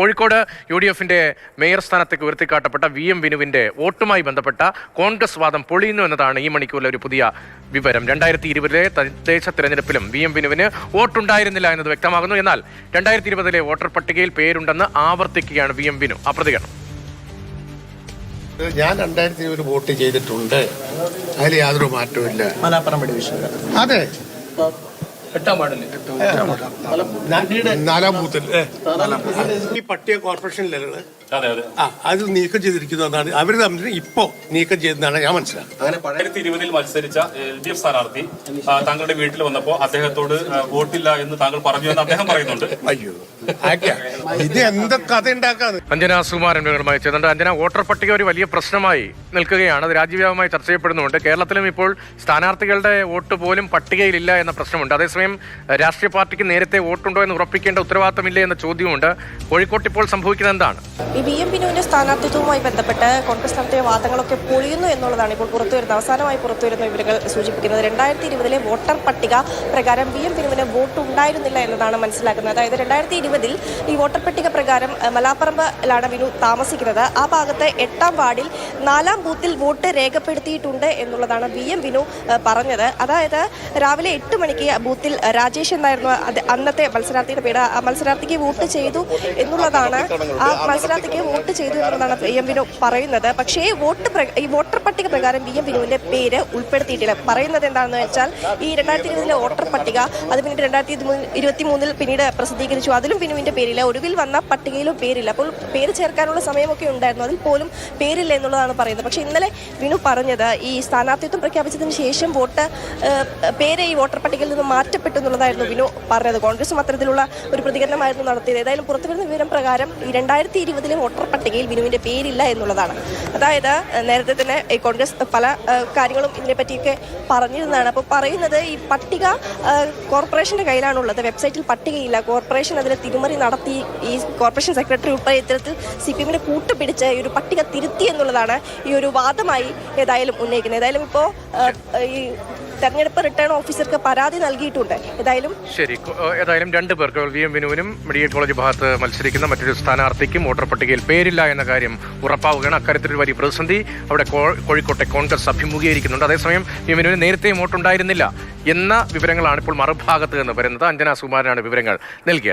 Kozhikode U D എഫിന്റെ mayor സ്ഥാനത്തേക്ക് ഉയർത്തിക്കാട്ടപ്പെട്ട വി എം വിനുവിന്റെ വോട്ടുമായി ബന്ധപ്പെട്ട കോൺഗ്രസ് വാദം പൊളിയുന്നു എന്നതാണ് ഈ മണിക്കൂറിലെ ഒരു പുതിയ വിവരം. രണ്ടായിരത്തി ഇരുപതിലെ തദ്ദേശ തെരഞ്ഞെടുപ്പിലും വി എം വിനുവിന് വോട്ടുണ്ടായിരുന്നില്ല എന്നത് വ്യക്തമാകുന്നു. എന്നാൽ രണ്ടായിരത്തി ഇരുപതിലെ വോട്ടർ പട്ടികയിൽ പേരുണ്ടെന്ന് ആവർത്തിക്കുകയാണ് വി എം വിനു. ആ പ്രതികരണം. ഞാൻ രണ്ടായിരത്തി ഇരുപത് വോട്ട് ചെയ്തിട്ടുണ്ട്. അതിൽ യാതൊരു മാറ്റവും മലാപ്പുറം ഡിവിഷൻ അതെ നാലാം ബൂത്തിൽ. ഈ പട്ടിക കോർപ്പറേഷനിലാണ് അതെ അതെ. ആ അത് നീക്കം ചെയ്തിരിക്കുന്നു എന്നാണ്. അവർ തമ്മിൽ ഇപ്പോ നീക്കം ചെയ്തെന്നാണ് ഞാൻ മനസ്സിലാക്കുന്നത്. രണ്ടായിരത്തി ഇരുപതിൽ മത്സരിച്ച എൽ ഡി എഫ് സ്ഥാനാർത്ഥി താങ്കളുടെ വീട്ടിൽ വന്നപ്പോ അദ്ദേഹത്തോട് വോട്ടില്ല എന്ന് താങ്കൾ പറഞ്ഞു എന്ന് അദ്ദേഹം പറയുന്നുണ്ട്. അയ്യോ. ഇത് എന്താ കഥ ഉണ്ടാക്കാന്ന്? അഞ്ജന സുകുമാരൻ വിവരമായി ചെയ്യുന്നുണ്ട് അഞ്ജന വോട്ടർ പട്ടിക ഒരു വലിയ പ്രശ്നമായി നിൽക്കുകയാണ്. അത് രാജ്യവ്യാപകമായി ചർച്ച ചെയ്യപ്പെടുന്നുണ്ട്. കേരളത്തിലും ഇപ്പോൾ സ്ഥാനാർത്ഥികളുടെ വോട്ട് പോലും പട്ടികയിലില്ല എന്ന പ്രശ്നമുണ്ട്. അതേസമയം ഏഹ്, രാഷ്ട്രീയ പാർട്ടിക്ക് നേരത്തെ വോട്ടുണ്ടോ എന്ന് ഉറപ്പിക്കേണ്ട ഉത്തരവാദിത്തമില്ലേ എന്ന ചോദ്യമുണ്ട് കോഴിക്കോട്ട് ഇപ്പോൾ സംഭവിക്കുന്നത് എന്താണ്? ഈ വി എം ബിനുവിന്റെ സ്ഥാനാർത്ഥിത്വവുമായി ബന്ധപ്പെട്ട് കോൺഗ്രസ് നടത്തിയ വാദങ്ങളൊക്കെ പൊളിയുന്നു എന്നുള്ളതാണ് ഇപ്പോൾ പുറത്തുവരുന്ന അവസാനമായി പുറത്തുവരുന്ന വിവരങ്ങൾ സൂചിപ്പിക്കുന്നത് രണ്ടായിരത്തി ഇരുപതിലെ വോട്ടർ പട്ടിക പ്രകാരം വി എം ബിനുവിന് വോട്ട് ഉണ്ടായിരുന്നില്ല എന്നതാണ് മനസ്സിലാക്കുന്നത്. അതായത് രണ്ടായിരത്തി ഇരുപതിൽ ഈ വോട്ടർ പട്ടിക പ്രകാരം മലാപ്പറമ്പിലാണ് വിനു താമസിക്കുന്നത്. ആ ഭാഗത്തെ എട്ടാം വാർഡിൽ നാലാം ബൂത്തിൽ വോട്ട് രേഖപ്പെടുത്തിയിട്ടുണ്ട് എന്നുള്ളതാണ് വി എം വിനു പറഞ്ഞത്. അതായത് രാവിലെ എട്ട് മണിക്ക് ബൂത്തിൽ രാജേഷ് എന്നായിരുന്നു അന്നത്തെ മത്സരാർത്ഥിയുടെ പേര്. ആ മത്സരാർത്ഥിക്ക് വോട്ട് ചെയ്തു എന്നുള്ളതാണ് ആ മത്സരാർത്ഥിക്ക് വോട്ട് ചെയ്തു എന്നുള്ളതാണ് വി എം വിനു പറയുന്നത്. പക്ഷേ വോട്ട് ഈ വോട്ടർ പട്ടിക പ്രകാരം വി എം വിനുവിന്റെ പേര് ഉൾപ്പെടുത്തിയിട്ടില്ല. പറയുന്നത് എന്താണെന്ന് വെച്ചാൽ ഈ രണ്ടായിരത്തി ഇരുപതിലെ വോട്ടർ പട്ടിക അത് പിന്നീട് രണ്ടായിരത്തി ഇരുപത്തി മൂന്നിൽ പിന്നീട് പ്രസിദ്ധീകരിച്ചു. അതിലും വിനുവിന്റെ പേരില്ല. ഒടുവിൽ വന്ന പട്ടികയിലും പേരില്ല. അപ്പോൾ പേര് ചേർക്കാനുള്ള സമയമൊക്കെ ഉണ്ടായിരുന്നു. അതിൽ പോലും പേരില്ല എന്നുള്ളതാണ് പറയുന്നത്. പക്ഷേ ഇന്നലെ വിനു പറഞ്ഞത് ഈ സ്ഥാനാർത്ഥിത്വം പ്രഖ്യാപിച്ചതിന് ശേഷം വോട്ട് പേര് ഈ വോട്ടർ പട്ടികയിൽ നിന്ന് മാറ്റപ്പെട്ടു എന്നുള്ളതായിരുന്നു വിനു പറഞ്ഞത്. കോൺഗ്രസും അത്തരത്തിലുള്ള ഒരു പ്രതികരണമായിരുന്നു നടത്തിയത്. ഏതായാലും പുറത്തുവരുന്ന വിവരം പ്രകാരം ഈ രണ്ടായിരത്തി ഇരുപതിലെ വോട്ടർ പട്ടികയിൽ വിനുവിന്റെ പേരില്ല എന്നുള്ളതാണ്. അതായത് നേരത്തെ തന്നെ കോൺഗ്രസ് പല കാര്യങ്ങളും ഇതിനെപ്പറ്റിയൊക്കെ പറഞ്ഞിരുന്നതാണ്. അപ്പോൾ പറയുന്നത് ഈ പട്ടിക കോർപ്പറേഷന്റെ കയ്യിലാണുള്ളത്. വെബ്സൈറ്റിൽ പട്ടികയില്ല. കോർപ്പറേഷൻ അതിൽ തിരുമറി നടത്തി ഈ കോർപ്പറേഷൻ സെക്രട്ടറി ഉൾപ്പെടെ ഇത്തരത്തിൽ സി പി എമ്മിനെ കൂട്ടുപിടിച്ച് ഈ ഒരു പട്ടിക തിരുത്തി എന്നുള്ളതാണ് ഈ ഒരു വാദമായി ഏതായാലും ഉന്നയിക്കുന്നത്. ഏതായാലും ഇപ്പോൾ ഈ തെരഞ്ഞെടുപ്പ് റിട്ടേൺ ഓഫീസർക്ക് പരാതി നൽകിയിട്ടുണ്ട്. ഏതായാലും ശരി. ഏതായാലും രണ്ട് പേർക്ക് വി എം വിനുവിനും മെഡിക്കൽ കോളേജ് ഭാഗത്ത് മത്സരിക്കുന്ന മറ്റൊരു സ്ഥാനാർത്ഥിക്കും വോട്ടർ പട്ടികയിൽ പേരില്ല എന്ന കാര്യം ഉറപ്പാവുകയാണ്. അക്കാര്യത്തിൽ ഒരു വലിയ പ്രതിസന്ധി അവിടെ കോഴിക്കോട്ടെ കോൺഗ്രസ് അഭിമുഖീകരിക്കുന്നുണ്ട്. അതേസമയം വി എം വിനുവിന് നേരത്തെയും വോട്ടുണ്ടായിരുന്നില്ല എന്ന വിവരങ്ങളാണ് ഇപ്പോൾ മറുഭാഗത്ത് നിന്ന് വരുന്നത്. അഞ്ജന സുകുമാരനാണ് വിവരങ്ങൾ നൽകിയത്.